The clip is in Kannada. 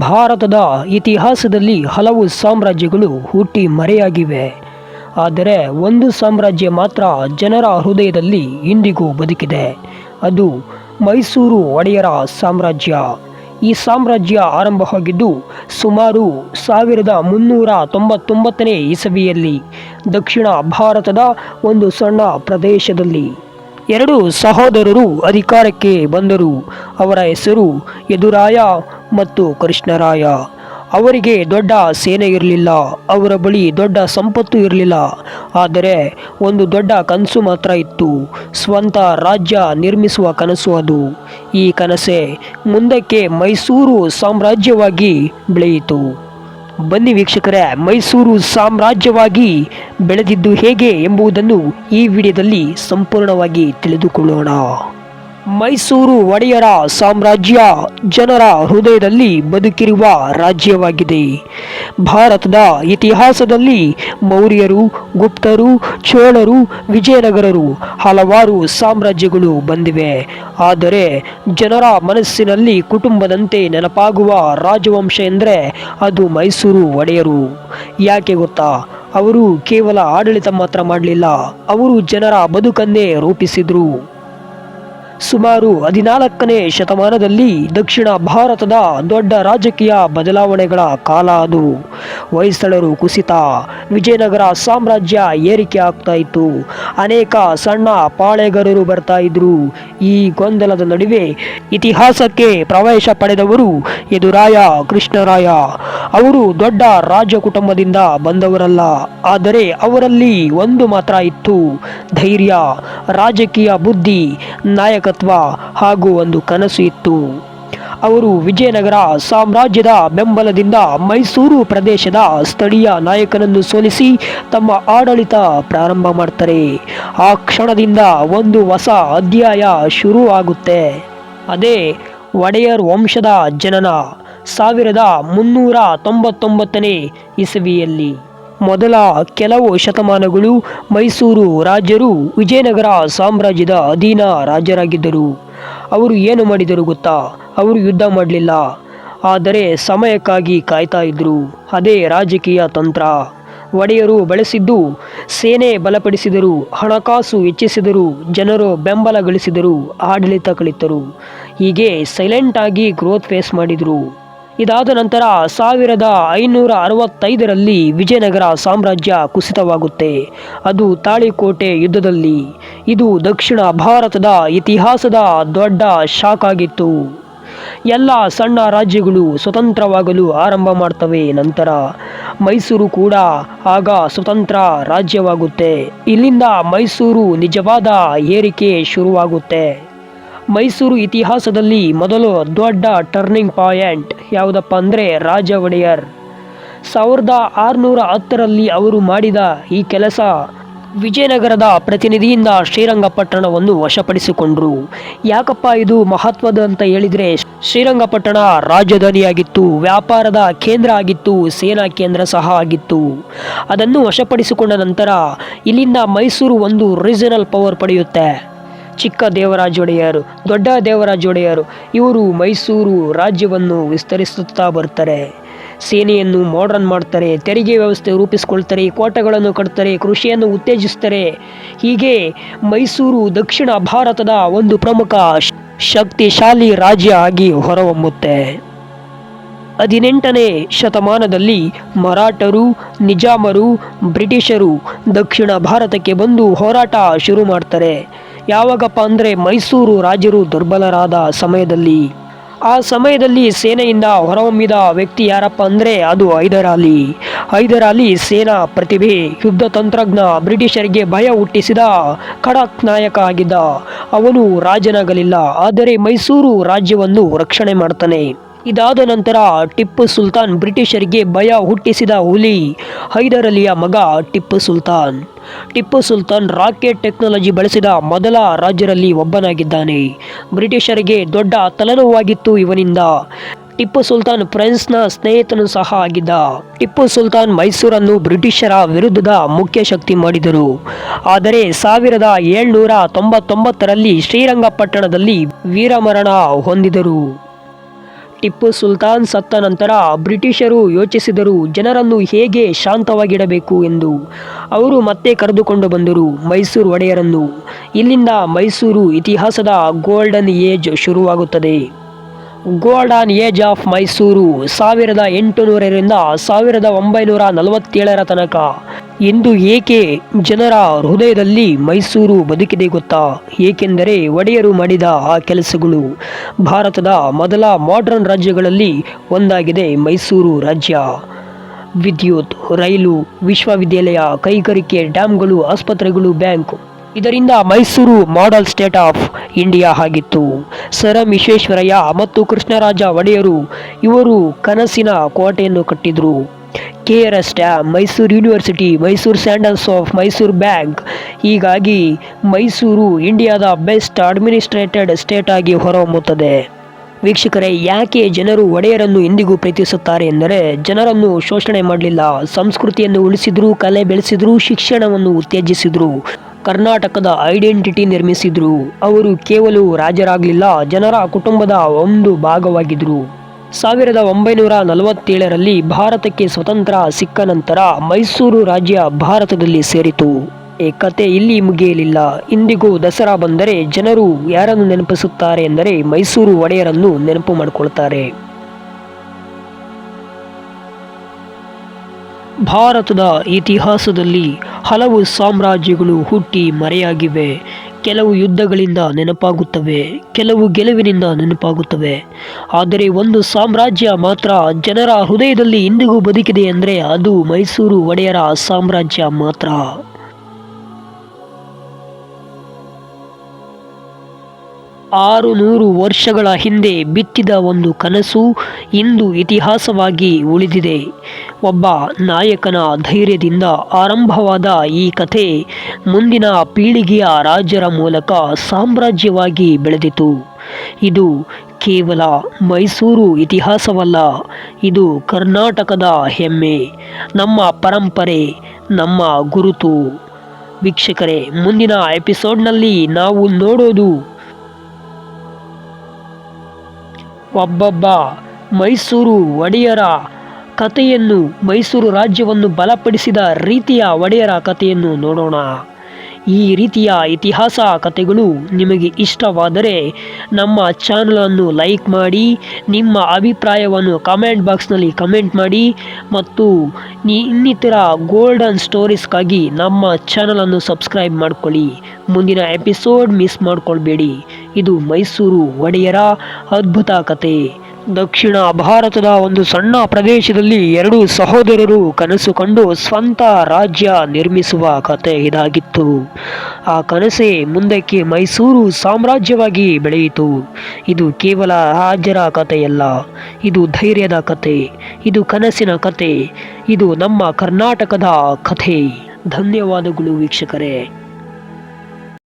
ಭಾರತದ ಇತಿಹಾಸದಲ್ಲಿ ಹಲವು ಸಾಮ್ರಾಜ್ಯಗಳು ಹುಟ್ಟಿ ಮರೆಯಾಗಿವೆ. ಆದರೆ ಒಂದು ಸಾಮ್ರಾಜ್ಯ ಮಾತ್ರ ಜನರ ಹೃದಯದಲ್ಲಿ ಇಂದಿಗೂ ಬದುಕಿದೆ. ಅದು ಮೈಸೂರು ಒಡೆಯರ ಸಾಮ್ರಾಜ್ಯ. ಈ ಸಾಮ್ರಾಜ್ಯ ಆರಂಭವಾಗಿದ್ದು ಸುಮಾರು ಸಾವಿರದ ಮುನ್ನೂರ ತೊಂಬತ್ತೊಂಬತ್ತನೇ ಇಸವಿಯಲ್ಲಿ ದಕ್ಷಿಣ ಭಾರತದ ಒಂದು ಸಣ್ಣ ಪ್ರದೇಶದಲ್ಲಿ. ಎರಡು ಸಹೋದರರು ಅಧಿಕಾರಕ್ಕೆ ಬಂದರು. ಅವರ ಹೆಸರು ಯದುರಾಯ ಮತ್ತು ಕೃಷ್ಣರಾಯ. ಅವರಿಗೆ ದೊಡ್ಡ ಸೇನೆ ಇರಲಿಲ್ಲ, ಅವರ ಬಳಿ ದೊಡ್ಡ ಸಂಪತ್ತು ಇರಲಿಲ್ಲ. ಆದರೆ ಒಂದು ದೊಡ್ಡ ಕನಸು ಮಾತ್ರ ಇತ್ತು, ಸ್ವಂತ ರಾಜ್ಯ ನಿರ್ಮಿಸುವ ಕನಸು ಅದು. ಈ ಕನಸೇ ಮುಂದಕ್ಕೆ ಮೈಸೂರು ಸಾಮ್ರಾಜ್ಯವಾಗಿ ಬೆಳೆಯಿತು. ಬನ್ನಿ ವೀಕ್ಷಕರೇ, ಮೈಸೂರು ಸಾಮ್ರಾಜ್ಯವಾಗಿ ಬೆಳೆದಿದ್ದು ಹೇಗೆ ಎಂಬುದನ್ನು ಈ ವಿಡಿಯೋದಲ್ಲಿ ಸಂಪೂರ್ಣವಾಗಿ ತಿಳಿದುಕೊಳ್ಳೋಣ. ಮೈಸೂರು ಒಡೆಯರ ಸಾಮ್ರಾಜ್ಯ ಜನರ ಹೃದಯದಲ್ಲಿ ಬದುಕಿರುವ ರಾಜ್ಯವಾಗಿದೆ. ಭಾರತದ ಇತಿಹಾಸದಲ್ಲಿ ಮೌರ್ಯರು, ಗುಪ್ತರು ಚೋಳರು, ವಿಜಯನಗರರು, ಹಲವಾರು ಸಾಮ್ರಾಜ್ಯಗಳು ಬಂದಿವೆ. ಆದರೆ ಜನರ ಮನಸ್ಸಿನಲ್ಲಿ ಕುಟುಂಬದಂತೆ ನೆನಪಾಗುವ ರಾಜವಂಶ ಎಂದರೆ ಅದು ಮೈಸೂರು ಒಡೆಯರು. ಯಾಕೆ ಗೊತ್ತಾ? ಅವರು ಕೇವಲ ಆಡಳಿತ ಮಾತ್ರ ಮಾಡಲಿಲ್ಲ, ಅವರು ಜನರ ಬದುಕನ್ನೇ ರೂಪಿಸಿದ್ರು. ಸುಮಾರು ಹದಿನಾಲ್ಕನೇ ಶತಮಾನದಲ್ಲಿ ದಕ್ಷಿಣ ಭಾರತದ ದೊಡ್ಡ ರಾಜಕೀಯ ಬದಲಾವಣೆಗಳ ಕಾಲ ಅದು. ಹೊಯ್ಸಳರು ಕುಸಿತ, ವಿಜಯನಗರ ಸಾಮ್ರಾಜ್ಯ ಏರಿಕೆ ಆಗ್ತಾ ಇತ್ತು. ಅನೇಕ ಸಣ್ಣ ಪಾಳೆಗಾರರು ಬರ್ತಾ ಇದ್ರು. ಈ ಗೊಂದಲದ ನಡುವೆ ಇತಿಹಾಸಕ್ಕೆ ಪ್ರವೇಶ ಪಡೆದವರು ಎದುರಾಯ ಕೃಷ್ಣರಾಯ. ಅವರು ದೊಡ್ಡ ರಾಜ ಕುಟುಂಬದಿಂದ ಬಂದವರಲ್ಲ, ಆದರೆ ಅವರಲ್ಲಿ ಒಂದು ಮಾತ್ರ ಇತ್ತು. ಧೈರ್ಯ, ರಾಜಕೀಯ ಬುದ್ಧಿ ನಾಯಕತ್ವ ಹಾಗೂ ಒಂದು ಕನಸು ಇತ್ತು. ಅವರು ವಿಜಯನಗರ ಸಾಮ್ರಾಜ್ಯದ ಬೆಂಬಲದಿಂದ ಮೈಸೂರು ಪ್ರದೇಶದ ಸ್ಥಳೀಯ ನಾಯಕನನ್ನು ಸೋಲಿಸಿ ತಮ್ಮ ಆಡಳಿತ ಪ್ರಾರಂಭ ಮಾಡ್ತಾರೆ. ಆ ಕ್ಷಣದಿಂದ ಒಂದು ಹೊಸ ಅಧ್ಯಾಯ ಶುರು ಆಗುತ್ತೆ ಅದೇ ಒಡೆಯರ್ ವಂಶದ ಜನನ, ಸಾವಿರದ ಮುನ್ನೂರ ತೊಂಬತ್ತೊಂಬತ್ತನೇ ಇಸವಿಯಲ್ಲಿ. ಮೊದಲ ಕೆಲವು ಶತಮಾನಗಳು ಮೈಸೂರು ರಾಜರು ವಿಜಯನಗರ ಸಾಮ್ರಾಜ್ಯದ ಅಧೀನ ರಾಜರಾಗಿದ್ದರು. ಅವರು ಏನು ಮಾಡಿದರು ಗೊತ್ತಾ? ಅವರು ಯುದ್ಧ ಮಾಡಲಿಲ್ಲ. ಆದರೆ ಸಮಯಕ್ಕಾಗಿ ಕಾಯ್ತಾ ಇದ್ದರು ಅದೇ ರಾಜಕೀಯ ತಂತ್ರ. ಒಡೆಯರು ಬಳಸಿದ್ದು ಸೇನೆ ಬಲಪಡಿಸಿದರು, ಹಣಕಾಸು ಹೆಚ್ಚಿಸಿದರು, ಜನರು ಬೆಂಬಲ ಗಳಿಸಿದರು ಆಡಳಿತ ಕಲಿತರು. ಹೀಗೆ ಸೈಲೆಂಟ್ ಆಗಿ ಗ್ರೋತ್ ಫೇಸ್ ಮಾಡಿದರು. ಇದಾದ ನಂತರ ಸಾವಿರದ ಐನೂರ ಅರವತ್ತೈದರಲ್ಲಿ ವಿಜಯನಗರ ಸಾಮ್ರಾಜ್ಯ ಕುಸಿತವಾಗುತ್ತೆ. ಅದು ತಾಳಿಕೋಟೆ ಯುದ್ಧದಲ್ಲಿ. ಇದು ದಕ್ಷಿಣ ಭಾರತದ ಇತಿಹಾಸದ ದೊಡ್ಡ ಶಾಕ್ ಆಗಿತ್ತು. ಎಲ್ಲ ಸಣ್ಣ ರಾಜ್ಯಗಳು ಸ್ವತಂತ್ರವಾಗಲು ಆರಂಭ ಮಾಡ್ತವೆ, ನಂತರ ಮೈಸೂರು ಕೂಡ ಆಗ ಸ್ವತಂತ್ರ ರಾಜ್ಯವಾಗುತ್ತೆ. ಇಲ್ಲಿಂದ ಮೈಸೂರು ನಿಜವಾದ ಏರಿಕೆ ಶುರುವಾಗುತ್ತೆ. ಮೈಸೂರು ಇತಿಹಾಸದಲ್ಲಿ ಮೊದಲು ದೊಡ್ಡ ಟರ್ನಿಂಗ್ ಪಾಯಿಂಟ್ ಯಾವುದಪ್ಪ ಅಂದರೆ ರಾಜ ಒಡೆಯರ್. ಸಾವಿರದ ಆರುನೂರ ಹತ್ತರಲ್ಲಿ ಅವರು ಮಾಡಿದ ಈ ಕೆಲಸ ವಿಜಯನಗರದ ಪ್ರತಿನಿಧಿಯಿಂದ ಶ್ರೀರಂಗಪಟ್ಟಣವನ್ನು ವಶಪಡಿಸಿಕೊಂಡರು. ಯಾಕಪ್ಪ ಇದು ಮಹತ್ವದ ಅಂತ ಹೇಳಿದರೆ ಶ್ರೀರಂಗಪಟ್ಟಣ ರಾಜಧಾನಿಯಾಗಿತ್ತು ವ್ಯಾಪಾರದ ಕೇಂದ್ರ ಆಗಿತ್ತು, ಸೇನಾ ಕೇಂದ್ರ ಸಹ ಆಗಿತ್ತು. ಅದನ್ನು ವಶಪಡಿಸಿಕೊಂಡ ನಂತರ ಇಲ್ಲಿಂದ ಮೈಸೂರು ಒಂದು ರೀಜನಲ್ ಪವರ್ ಪಡೆಯುತ್ತೆ. ಚಿಕ್ಕ ದೇವರಾಜ ಒಡೆಯರು ದೊಡ್ಡ ದೇವರಾಜ ಒಡೆಯರು ಇವರು ಮೈಸೂರು ರಾಜ್ಯವನ್ನು ವಿಸ್ತರಿಸುತ್ತಾ ಬರ್ತಾರೆ ಸೇನೆಯನ್ನು ಮಾಡರ್ನ್ ಮಾಡ್ತಾರೆ, ತೆರಿಗೆ ವ್ಯವಸ್ಥೆ ರೂಪಿಸ್ಕೊಳ್ತಾರೆ, ಕೋಟೆಗಳನ್ನು ಕಟ್ತಾರೆ, ಕೃಷಿಯನ್ನು ಉತ್ತೇಜಿಸ್ತಾರೆ. ಹೀಗೆ ಮೈಸೂರು ದಕ್ಷಿಣ ಭಾರತದ ಒಂದು ಪ್ರಮುಖ ಶಕ್ತಿಶಾಲಿ ರಾಜ್ಯ ಆಗಿ ಹೊರಹೊಮ್ಮುತ್ತೆ. ಹದಿನೆಂಟನೇ ಶತಮಾನದಲ್ಲಿ ಮರಾಠರು, ನಿಜಾಮರು, ಬ್ರಿಟಿಷರು ದಕ್ಷಿಣ ಭಾರತಕ್ಕೆ ಬಂದು ಹೋರಾಟ ಶುರು ಮಾಡ್ತಾರೆ. ಯಾವಾಗಪ್ಪ ಅಂದರೆ ಮೈಸೂರು ರಾಜರು ದುರ್ಬಲರಾದ ಸಮಯದಲ್ಲಿ. ಆ ಸಮಯದಲ್ಲಿ ಸೇನೆಯಿಂದ ಹೊರಹೊಮ್ಮಿದ ವ್ಯಕ್ತಿ ಯಾರಪ್ಪ ಅಂದರೆ ಅದು ಹೈದರ್ ಅಲಿ. ಹೈದರ್ ಅಲಿ ಸೇನಾ ಪ್ರತಿಭೆ, ಯುದ್ಧ ತಂತ್ರಜ್ಞ, ಬ್ರಿಟಿಷರಿಗೆ ಭಯ ಹುಟ್ಟಿಸಿದ ಖಡಕ್ ನಾಯಕ ಆಗಿದ್ದ. ಅವನು ರಾಜನಾಗಲಿಲ್ಲ, ಆದರೆ ಮೈಸೂರು ರಾಜ್ಯವನ್ನು ರಕ್ಷಣೆ ಮಾಡ್ತಾನೆ. ಇದಾದ ನಂತರ ಟಿಪ್ಪು ಸುಲ್ತಾನ್ ಬ್ರಿಟಿಷರಿಗೆ ಭಯ ಹುಟ್ಟಿಸಿದ ಹುಲಿ ಹೈದರ್ ಅಲಿಯ ಮಗ ಟಿಪ್ಪು ಸುಲ್ತಾನ್. ಟಿಪ್ಪು ಸುಲ್ತಾನ್ ರಾಕೆಟ್ ಟೆಕ್ನಾಲಜಿ ಬಳಸಿದ ಮೊದಲ ರಾಜ್ಯರಲ್ಲಿ ಒಬ್ಬನಾಗಿದ್ದಾನೆ. ಬ್ರಿಟಿಷರಿಗೆ ದೊಡ್ಡ ತಲೆನೋವಾಗಿತ್ತು ಇವನಿಂದ. ಟಿಪ್ಪು ಸುಲ್ತಾನ್ ಫ್ರೆನ್ಸ್ನ ಸ್ನೇಹಿತನು ಸಹ ಆಗಿದ್ದ. ಟಿಪ್ಪು ಸುಲ್ತಾನ್ ಮೈಸೂರನ್ನು ಬ್ರಿಟಿಷರ ವಿರುದ್ಧದ ಮುಖ್ಯ ಶಕ್ತಿ ಮಾಡಿದರು. ಆದರೆ ಸಾವಿರದ ಏಳ್ನೂರ ತೊಂಬತ್ತೊಂಬತ್ತರಲ್ಲಿ ಶ್ರೀರಂಗಪಟ್ಟಣದಲ್ಲಿ ವೀರಮರಣ ಹೊಂದಿದರು. ಟಿಪ್ಪು ಸುಲ್ತಾನ್ ಸತ್ತ ನಂತರ ಬ್ರಿಟಿಷರು ಯೋಚಿಸಿದರು ಜನರನ್ನು ಹೇಗೆ ಶಾಂತವಾಗಿಡಬೇಕು ಎಂದು. ಅವರು ಮತ್ತೆ ಕರೆದುಕೊಂಡು ಬಂದರು ಮೈಸೂರು ಒಡೆಯರನ್ನು. ಇಲ್ಲಿಂದ ಮೈಸೂರು ಇತಿಹಾಸದ ಗೋಲ್ಡನ್ ಏಜ್ ಶುರುವಾಗುತ್ತದೆ. ಗೋಲ್ಡನ್ ಏಜ್ ಆಫ್ ಮೈಸೂರು ಸಾವಿರದ ಎಂಟುನೂರರಿಂದ ಸಾವಿರದ ಒಂಬೈನೂರ ನಲವತ್ತೇಳರ ತನಕ. ಇಂದು ಏಕೆ ಜನರ ಹೃದಯದಲ್ಲಿ ಮೈಸೂರು ಬದುಕಿದೆ ಗೊತ್ತಾ? ಏಕೆಂದರೆ ಒಡೆಯರು ಮಾಡಿದ ಆ ಕೆಲಸಗಳು ಭಾರತದ ಮೊದಲ ಮಾಡರ್ನ್ ರಾಜ್ಯಗಳಲ್ಲಿ ಒಂದಾಗಿದೆ ಮೈಸೂರು ರಾಜ್ಯ. ವಿದ್ಯುತ್, ರೈಲು, ವಿಶ್ವವಿದ್ಯಾಲಯ, ಕೈಗಾರಿಕೆ ಡ್ಯಾಮ್ಗಳು, ಆಸ್ಪತ್ರೆಗಳು, ಬ್ಯಾಂಕ್. ಇದರಿಂದ Mysuru model state of India ಆಗಿತ್ತು. ಸರ್ ವಿಶ್ವೇಶ್ವರಯ್ಯ ಮತ್ತು ಕೃಷ್ಣರಾಜ ಒಡೆಯರು ಇವರು ಕನಸಿನ ಕೋಟೆಯನ್ನು ಕಟ್ಟಿದರು. K R S dam Mysuru university, Mysuru sandals of Mysuru bank. ಹೀಗಾಗಿ ಮೈಸೂರು ಇಂಡಿಯಾದ ಬೆಸ್ಟ್ ಅಡ್ಮಿನಿಸ್ಟ್ರೇಟೆಡ್ ಸ್ಟೇಟ್ ಆಗಿ ಹೊರಹೊಮ್ಮುತ್ತದೆ. ವೀಕ್ಷಕರೇ, ಯಾಕೆ ಜನರು ಒಡೆಯರನ್ನು ಎಂದಿಗೂ ಪ್ರೀತಿಸುತ್ತಾರೆ ಎಂದರೆ, ಜನರನ್ನು ಶೋಷಣೆ ಮಾಡಲಿಲ್ಲ. ಸಂಸ್ಕೃತಿಯನ್ನು ಉಳಿಸಿದ್ರು, ಕಲೆ ಬೆಳೆಸಿದ್ರು, ಶಿಕ್ಷಣವನ್ನು ಉತ್ತೇಜಿಸಿದ್ರು. ಕರ್ನಾಟಕದ ಐಡೆಂಟಿಟಿ ನಿರ್ಮಿಸಿದ್ರು. ಅವರು ಕೇವಲ ರಾಜರಾಗಲಿಲ್ಲ, ಜನರ ಕುಟುಂಬದ ಒಂದು ಭಾಗವಾಗಿದ್ರು. ಸಾವಿರದ ಒಂಬೈನೂರ ನಲವತ್ತೇಳರಲ್ಲಿ ಭಾರತಕ್ಕೆ ಸ್ವತಂತ್ರ ಸಿಕ್ಕ ನಂತರ ಮೈಸೂರು ರಾಜ್ಯ ಭಾರತದಲ್ಲಿ ಸೇರಿತು. ಈ ಕತೆ ಇಲ್ಲಿ ಮುಗಿಯಲಿಲ್ಲ. ಇಂದಿಗೂ ದಸರಾ ಬಂದರೆ ಜನರು ಯಾರನ್ನು ನೆನಪಿಸುತ್ತಾರೆ ಎಂದರೆ ಮೈಸೂರು ಒಡೆಯರನ್ನು ನೆನಪು ಮಾಡಿಕೊಳ್ತಾರೆ. ಭಾರತದ ಇತಿಹಾಸದಲ್ಲಿ ಹಲವು ಸಾಮ್ರಾಜ್ಯಗಳು ಹುಟ್ಟಿ ಮರೆಯಾಗಿವೆ. ಕೆಲವು ಯುದ್ಧಗಳಿಂದ ನೆನಪಾಗುತ್ತವೆ, ಕೆಲವು ಗೆಲುವಿನಿಂದ ನೆನಪಾಗುತ್ತವೆ. ಆದರೆ ಒಂದು ಸಾಮ್ರಾಜ್ಯ ಮಾತ್ರ ಜನರ ಹೃದಯದಲ್ಲಿ ಇಂದಿಗೂ ಬದುಕಿದೆ ಅಂದರೆ ಅದು ಮೈಸೂರು ಒಡೆಯರ ಸಾಮ್ರಾಜ್ಯ ಮಾತ್ರ. ಆರು ನೂರು ವರ್ಷಗಳ ಹಿಂದೆ ಬಿತ್ತಿದ ಒಂದು ಕನಸು ಇಂದು ಇತಿಹಾಸವಾಗಿ ಉಳಿದಿದೆ. ಒಬ್ಬ ನಾಯಕನ ಧೈರ್ಯದಿಂದ ಆರಂಭವಾದ ಈ ಕಥೆ ಮುಂದಿನ ಪೀಳಿಗೆಯ ರಾಜರ ಮೂಲಕ ಸಾಮ್ರಾಜ್ಯವಾಗಿ ಬೆಳೆದಿತು. ಇದು ಕೇವಲ ಮೈಸೂರು ಇತಿಹಾಸವಲ್ಲ, ಇದು ಕರ್ನಾಟಕದ ಹೆಮ್ಮೆ, ನಮ್ಮ ಪರಂಪರೆ, ನಮ್ಮ ಗುರುತು. ವೀಕ್ಷಕರೇ, ಮುಂದಿನ ಎಪಿಸೋಡ್ನಲ್ಲಿ ನಾವು ನೋಡೋದು ಒಬ್ಬೊಬ್ಬ ಮೈಸೂರು ಒಡೆಯರ ಕಥೆಯನ್ನು, ಮೈಸೂರು ರಾಜ್ಯವನ್ನು ಬಲಪಡಿಸಿದ ರೀತಿಯ ಒಡೆಯರ ಕಥೆಯನ್ನು ನೋಡೋಣ. ಈ ರೀತಿಯ ಇತಿಹಾಸ ಕಥೆಗಳು ನಿಮಗೆ ಇಷ್ಟವಾದರೆ ನಮ್ಮ ಚಾನಲನ್ನು ಲೈಕ್ ಮಾಡಿ, ನಿಮ್ಮ ಅಭಿಪ್ರಾಯವನ್ನು ಕಮೆಂಟ್ ಬಾಕ್ಸ್ನಲ್ಲಿ ಕಮೆಂಟ್ ಮಾಡಿ ಮತ್ತು ಇನ್ನಿತರ ಗೋಲ್ಡನ್ ಸ್ಟೋರೀಸ್ಗಾಗಿ ನಮ್ಮ ಚಾನಲನ್ನು ಸಬ್ಸ್ಕ್ರೈಬ್ ಮಾಡ್ಕೊಳ್ಳಿ. ಮುಂದಿನ ಎಪಿಸೋಡ್ ಮಿಸ್ ಮಾಡ್ಕೊಳ್ಬೇಡಿ. ಇದು ಮೈಸೂರು ಒಡೆಯರ ಅದ್ಭುತ ಕತೆ. ದಕ್ಷಿಣ ಭಾರತದ ಒಂದು ಸಣ್ಣ ಪ್ರದೇಶದಲ್ಲಿ ಎರಡು ಸಹೋದರರು ಕನಸು ಕಂಡು ಸ್ವಂತ ರಾಜ್ಯ ನಿರ್ಮಿಸುವ ಕತೆ ಇದಾಗಿತ್ತು. ಆ ಕನಸೇ ಮುಂದಕ್ಕೆ ಮೈಸೂರು ಸಾಮ್ರಾಜ್ಯವಾಗಿ ಬೆಳೆಯಿತು. ಇದು ಕೇವಲ ರಾಜ್ಯರ ಕಥೆಯಲ್ಲ ಇದು ಧೈರ್ಯದ ಕತೆ, ಇದು ಕನಸಿನ ಕತೆ, ಇದು ನಮ್ಮ ಕರ್ನಾಟಕದ ಕಥೆ. ಧನ್ಯವಾದಗಳು ವೀಕ್ಷಕರೇ.